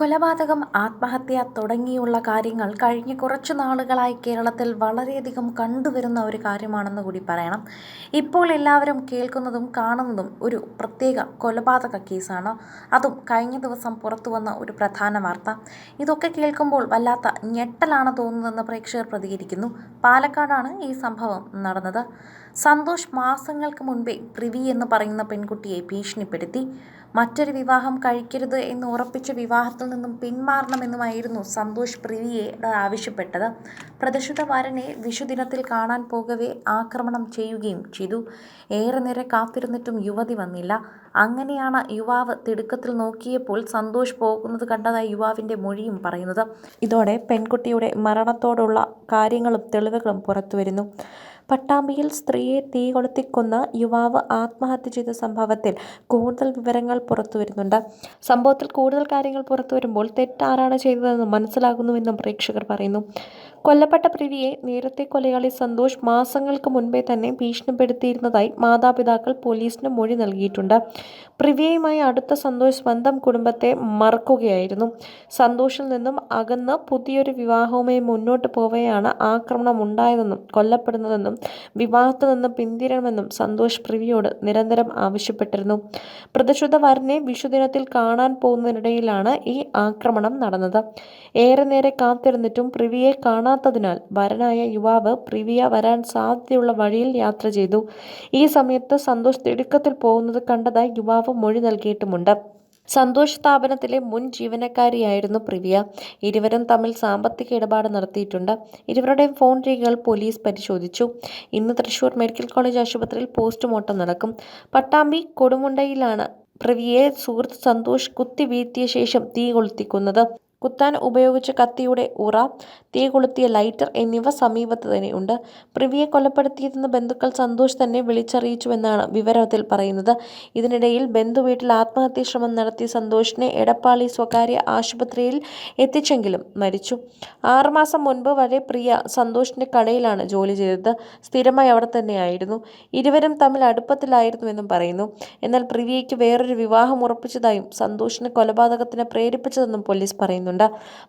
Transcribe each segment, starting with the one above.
കൊലപാതകം ആത്മഹത്യ തുടങ്ങിയുള്ള കാര്യങ്ങൾ കഴിഞ്ഞ കുറച്ച് നാളുകളായി കേരളത്തിൽ വളരെയധികം കണ്ടുവരുന്ന ഒരു കാര്യമാണെന്ന് കൂടി പറയണം. ഇപ്പോൾ എല്ലാവരും കേൾക്കുന്നതും കാണുന്നതും ഒരു പ്രത്യേക കൊലപാതക കേസാണ്. അതും കഴിഞ്ഞ ദിവസം പുറത്തു വന്ന ഒരു പ്രധാന വാർത്ത. ഇതൊക്കെ കേൾക്കുമ്പോൾ വല്ലാത്ത ഞെട്ടലാണ് തോന്നുന്നതെന്ന് പ്രേക്ഷകർ പ്രതികരിക്കുന്നു. പാലക്കാടാണ് ഈ സംഭവം നടന്നത്. സന്തോഷ് മാസങ്ങൾക്ക് മുൻപേ പ്രിവി എന്ന് പറയുന്ന പെൺകുട്ടിയെ ഭീഷണിപ്പെടുത്തി. മറ്റൊരു വിവാഹം കഴിക്കരുത് എന്ന് ഉറപ്പിച്ച വിവാഹത്തിൽ നിന്നും പിന്മാറണമെന്നുമായിരുന്നു സന്തോഷ് പ്രിവിയോട് ആവശ്യപ്പെട്ടത്. പ്രതിഷ്ഠിത വരനെ വിഷുദിനത്തിൽ കാണാൻ പോകവെ ആക്രമണം ചെയ്യുകയും ചെയ്തു. ഏറെ നേരെ കാത്തിരുന്നിട്ടും യുവതി വന്നില്ല. അങ്ങനെയാണ് യുവാവ് തിടുക്കത്തിൽ നോക്കിയപ്പോൾ സന്തോഷ് പോകുന്നത് കണ്ടതായി യുവാവിന്റെ മൊഴിയും പറയുന്നത്. ഇതോടെ പെൺകുട്ടിയുടെ മരണത്തോടുള്ള കാര്യങ്ങളും തെളിവുകളും പുറത്തുവരുന്നു. പട്ടാമ്പിയിൽ സ്ത്രീയെ തീ കൊളുത്തിക്കൊന്ന യുവാവ് ആത്മഹത്യ ചെയ്ത സംഭവത്തിൽ കൂടുതൽ വിവരങ്ങൾ പുറത്തു വരുന്നുണ്ട് സംഭവത്തിൽ കൂടുതൽ കാര്യങ്ങൾ പുറത്തു വരുമ്പോൾ തെറ്റാരാണ് ചെയ്തതെന്ന് മനസ്സിലാകുന്നുവെന്നും പ്രേക്ഷകർ പറയുന്നു. കൊല്ലപ്പെട്ട പ്രിവിയെ നേരത്തെ കൊലയാളി സന്തോഷ് മാസങ്ങൾക്ക് മുൻപേ തന്നെ ഭീഷണിപ്പെടുത്തിയിരുന്നതായി മാതാപിതാക്കൾ പോലീസിന് മൊഴി നൽകിയിട്ടുണ്ട്. പ്രിവിയയുമായി അടുത്ത സന്തോഷ് സ്വന്തം കുടുംബത്തെ മറക്കുകയായിരുന്നു. സന്തോഷിൽ നിന്നും അകന്ന് പുതിയൊരു വിവാഹവുമായി മുന്നോട്ട് പോവുകയാണ് ആക്രമണം ഉണ്ടായതെന്നും കൊല്ലപ്പെടുന്നതെന്നും വിവാഹത്തിൽ നിന്ന് പിന്തിരണമെന്നും സന്തോഷ് പ്രിവിയോട് നിരന്തരം ആവശ്യപ്പെട്ടിരുന്നു. പ്രതിശുദ്ധ വരനെ വിഷുദിനത്തിൽ കാണാൻ പോകുന്നതിനിടയിലാണ് ഈ ആക്രമണം നടന്നത്. ഏറെ നേരെ കാത്തിരുന്നിട്ടും പ്രിവിയെ കാണാത്തതിനാൽ വരനായ യുവാവ് പ്രിവിയ വരാൻ സാധ്യതയുള്ള വഴിയിൽ യാത്ര ചെയ്തു. ഈ സമയത്ത് സന്തോഷ് തിടുക്കത്തിൽ പോകുന്നത് കണ്ടതായി യുവാവ് മൊഴി നൽകിയിട്ടുമുണ്ട്. സന്തോഷ് സ്ഥാപനത്തിലെ മുൻ ജീവനക്കാരിയായിരുന്നു പ്രിവിയ. ഇരുവരും തമ്മിൽ സാമ്പത്തിക ഇടപാട് നടത്തിയിട്ടുണ്ട്. ഇരുവരുടെയും ഫോൺ രേഖകൾ പോലീസ് പരിശോധിച്ചു. ഇന്ന് തൃശൂർ മെഡിക്കൽ കോളേജ് ആശുപത്രിയിൽ പോസ്റ്റ്മോർട്ടം നടക്കും. പട്ടാമ്പി കൊടുമുണ്ടയിലാണ് പ്രവിയെ സുഹൃത്ത് സന്തോഷ് കുത്തി വീഴ്ത്തിയ ശേഷം തീ കൊളുത്തിക്കുന്നത്. കുത്താൻ ഉപയോഗിച്ച കത്തിയുടെ ഉറ തീ കൊളുത്തിയ ലൈറ്റർ എന്നിവ സമീപത്ത് തന്നെ ഉണ്ട്. പ്രിവിയെ കൊലപ്പെടുത്തിയതെന്ന് ബന്ധുക്കൾ സന്തോഷ് തന്നെ വിളിച്ചറിയിച്ചുവെന്നാണ് വിവരത്തിൽ പറയുന്നത്. ഇതിനിടയിൽ ബന്ധു വീട്ടിൽ ആത്മഹത്യാ ശ്രമം നടത്തിയ സന്തോഷിനെ എടപ്പാളി സ്വകാര്യ ആശുപത്രിയിൽ എത്തിച്ചെങ്കിലും മരിച്ചു. ആറുമാസം മുൻപ് വരെ പ്രിയ സന്തോഷിന്റെ കടയിലാണ് ജോലി ചെയ്തത്. സ്ഥിരമായി അവിടെ തന്നെയായിരുന്നു. ഇരുവരും തമ്മിൽ അടുപ്പത്തിലായിരുന്നുവെന്നും പറയുന്നു. എന്നാൽ പ്രിവിയയ്ക്ക് വേറൊരു വിവാഹം ഉറപ്പിച്ചതായും സന്തോഷിനെ കൊലപാതകത്തിന് പ്രേരിപ്പിച്ചതെന്നും പോലീസ് പറയുന്നുണ്ട്.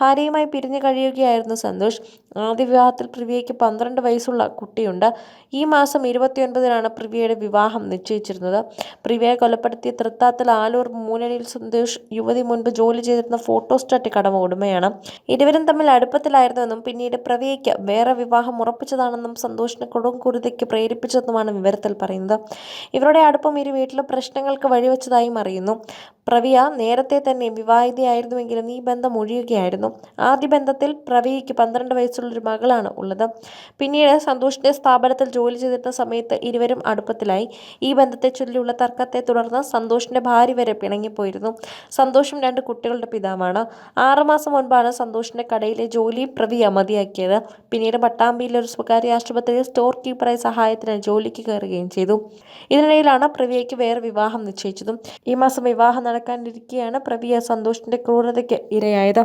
ഭാര്യയുമായി പിരിഞ്ഞു കഴിയുകയായിരുന്നു സന്തോഷ്. ആദ്യ വിവാഹത്തിൽ പ്രിവിയയ്ക്ക് പന്ത്രണ്ട് വയസ്സുള്ള കുട്ടിയുണ്ട്. ഈ മാസം ഇരുപത്തിയൊൻപതിനാണ് പ്രിവിയയുടെ വിവാഹം നിശ്ചയിച്ചിരുന്നത്. പ്രിവിയെ കൊലപ്പെടുത്തിയ തൃത്താത്തിൽ ആലൂർ മൂലനിൽ സന്തോഷ് യുവതി മുൻപ് ജോലി ചെയ്തിരുന്ന ഫോട്ടോസ്റ്റാറ്റ് കടമ ഉടമയാണ്. ഇരുവരും തമ്മിൽ അടുപ്പത്തിലായിരുന്നുവെന്നും പിന്നീട് പ്രിവിയയ്ക്ക് വേറെ വിവാഹം ഉറപ്പിച്ചതാണെന്നും സന്തോഷിനെ കൊടും കുരുതയ്ക്ക് പ്രേരിപ്പിച്ചതെന്നുമാണ് വിവരത്തിൽ പറയുന്നത്. ഇവരുടെ അടുപ്പം ഇരു വീട്ടിലെ പ്രശ്നങ്ങൾക്ക് വഴിവെച്ചതായും അറിയുന്നു. പ്രവിയ നേരത്തെ തന്നെ വിവാഹിതയായിരുന്നുവെങ്കിലും ഈ ബന്ധം ഒഴിയുകയായിരുന്നു. ആദ്യ ബന്ധത്തിൽ പ്രവിയയ്ക്ക് പന്ത്രണ്ട് വയസ്സുള്ളൊരു മകളാണ് ഉള്ളത്. പിന്നീട് സന്തോഷിന്റെ സ്ഥാപനത്തിൽ ജോലി ചെയ്തിരുന്ന സമയത്ത് ഇരുവരും അടുപ്പത്തിലായി. ഈ ബന്ധത്തെ ചൊല്ലിയുള്ള തർക്കത്തെ തുടർന്ന് സന്തോഷിന്റെ ഭാര്യ വരെ പിണങ്ങിപ്പോയിരുന്നു. സന്തോഷും രണ്ട് കുട്ടികളുടെ പിതാവാണ്. ആറുമാസം മുൻപാണ് സന്തോഷിന്റെ കടയിലെ ജോലി പ്രതി മതിയാക്കിയത് പിന്നീട് പട്ടാമ്പിയിലെ ഒരു സ്വകാര്യ ആശുപത്രിയിൽ സ്റ്റോർ കീപ്പറായി സഹായത്തിന് ജോലിക്ക് കയറുകയും ചെയ്തു. ഇതിനിടയിലാണ് പ്രവിയയ്ക്ക് വേറെ വിവാഹം നിശ്ചയിച്ചതും. ഈ മാസം വിവാഹം നടക്കാനിരിക്കെയാണ് പ്രവിയ സന്തോഷിന്റെ ക്രൂരതയ്ക്ക് ഇരയായത്.